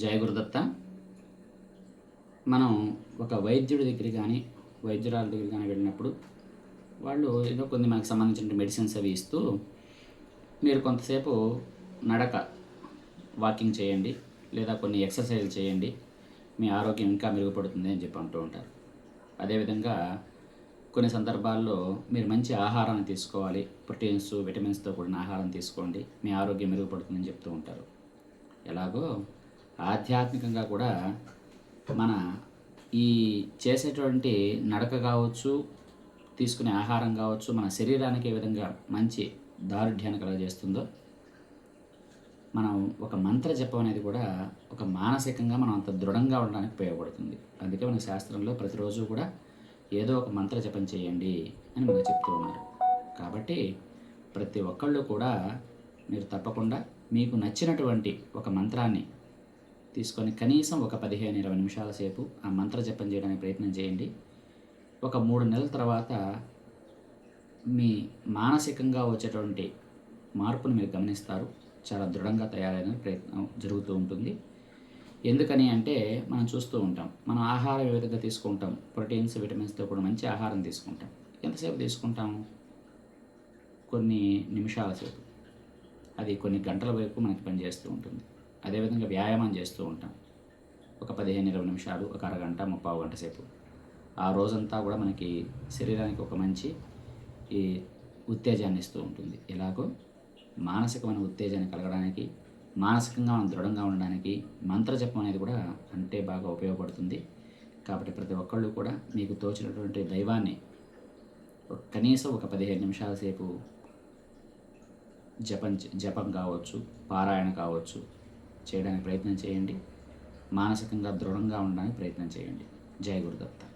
జయ గురుదత్త. మనం ఒక వైద్యుడి దగ్గర కానీ వైద్యురాల దగ్గర కానీ వెళ్ళినప్పుడు వాళ్ళు ఏదో కొన్ని మనకు సంబంధించిన మెడిసిన్స్ అవి ఇస్తూ మీరు కొంతసేపు నడక వాకింగ్ చేయండి లేదా కొన్ని ఎక్సర్సైజ్ చేయండి మీ ఆరోగ్యం ఇంకా మెరుగుపడుతుంది అని చెప్పి అంటూ ఉంటారు. అదేవిధంగా కొన్ని సందర్భాల్లో మీరు మంచి ఆహారాన్ని తీసుకోవాలి ప్రోటీన్స్ విటమిన్స్తో కూడిన ఆహారం తీసుకోండి మీ ఆరోగ్యం మెరుగుపడుతుందని చెప్తూ ఉంటారు. ఎలాగో ఆధ్యాత్మికంగా కూడా మన ఈ చేసేటువంటి నడక కావచ్చు తీసుకునే ఆహారం కావచ్చు మన శరీరానికి ఏ విధంగా మంచి దారుఢ్యాన్ని కలగజేస్తుందో మనం ఒక మంత్ర జపం అనేది కూడా ఒక మానసికంగా మనం అంత దృఢంగా ఉండడానికి ఉపయోగపడుతుంది. అందుకే మన శాస్త్రంలో ప్రతిరోజు కూడా ఏదో ఒక మంత్ర జపం చేయండి అని మనకు చెప్తూ ఉన్నారు. కాబట్టి ప్రతి ఒక్కళ్ళు కూడా మీరు తప్పకుండా మీకు నచ్చినటువంటి ఒక మంత్రాన్ని తీసుకొని కనీసం ఒక పదిహేను ఇరవై నిమిషాల సేపు ఆ మంత్ర జపం చేయడానికి ప్రయత్నం చేయండి. ఒక మూడు నెలల తర్వాత మీ మానసికంగా వచ్చేటువంటి మార్పును మీరు గమనిస్తారు. చాలా దృఢంగా తయారైన ప్రయత్నం జరుగుతూ ఉంటుంది. ఎందుకని అంటే మనం చూస్తూ ఉంటాం. మనం ఆహారం ఏ విధంగా తీసుకుంటాం. ప్రోటీన్స్ విటమిన్స్తో కూడా మంచి ఆహారం తీసుకుంటాం. ఎంతసేపు తీసుకుంటాము? కొన్ని నిమిషాల సేపు. అది కొన్ని గంటల వరకు మనకి పనిచేస్తూ ఉంటుంది. అదేవిధంగా వ్యాయామం చేస్తూ ఉంటాం. ఒక పదిహేను ఇరవై నిమిషాలు ఒక అరగంట ముప్పావు గంట సేపు. ఆ రోజంతా కూడా మనకి శరీరానికి ఒక మంచి ఈ ఉత్తేజాన్ని ఇస్తూ ఉంటుంది. ఎలాగో మానసికమైన ఉత్తేజాన్ని కలగడానికి మానసికంగా మనం దృఢంగా ఉండడానికి మంత్రజపం అనేది కూడా అంటే బాగా ఉపయోగపడుతుంది. కాబట్టి ప్రతి ఒక్కళ్ళు కూడా మీకు తోచినటువంటి దైవాన్ని కనీసం ఒక పదిహేను నిమిషాల సేపు జపం జపం కావచ్చు పారాయణ కావచ్చు చేయడానికి ప్రయత్నం చేయండి. మానసికంగా దృఢంగా ఉండడానికి ప్రయత్నం చేయండి. జయ గురుదత్త.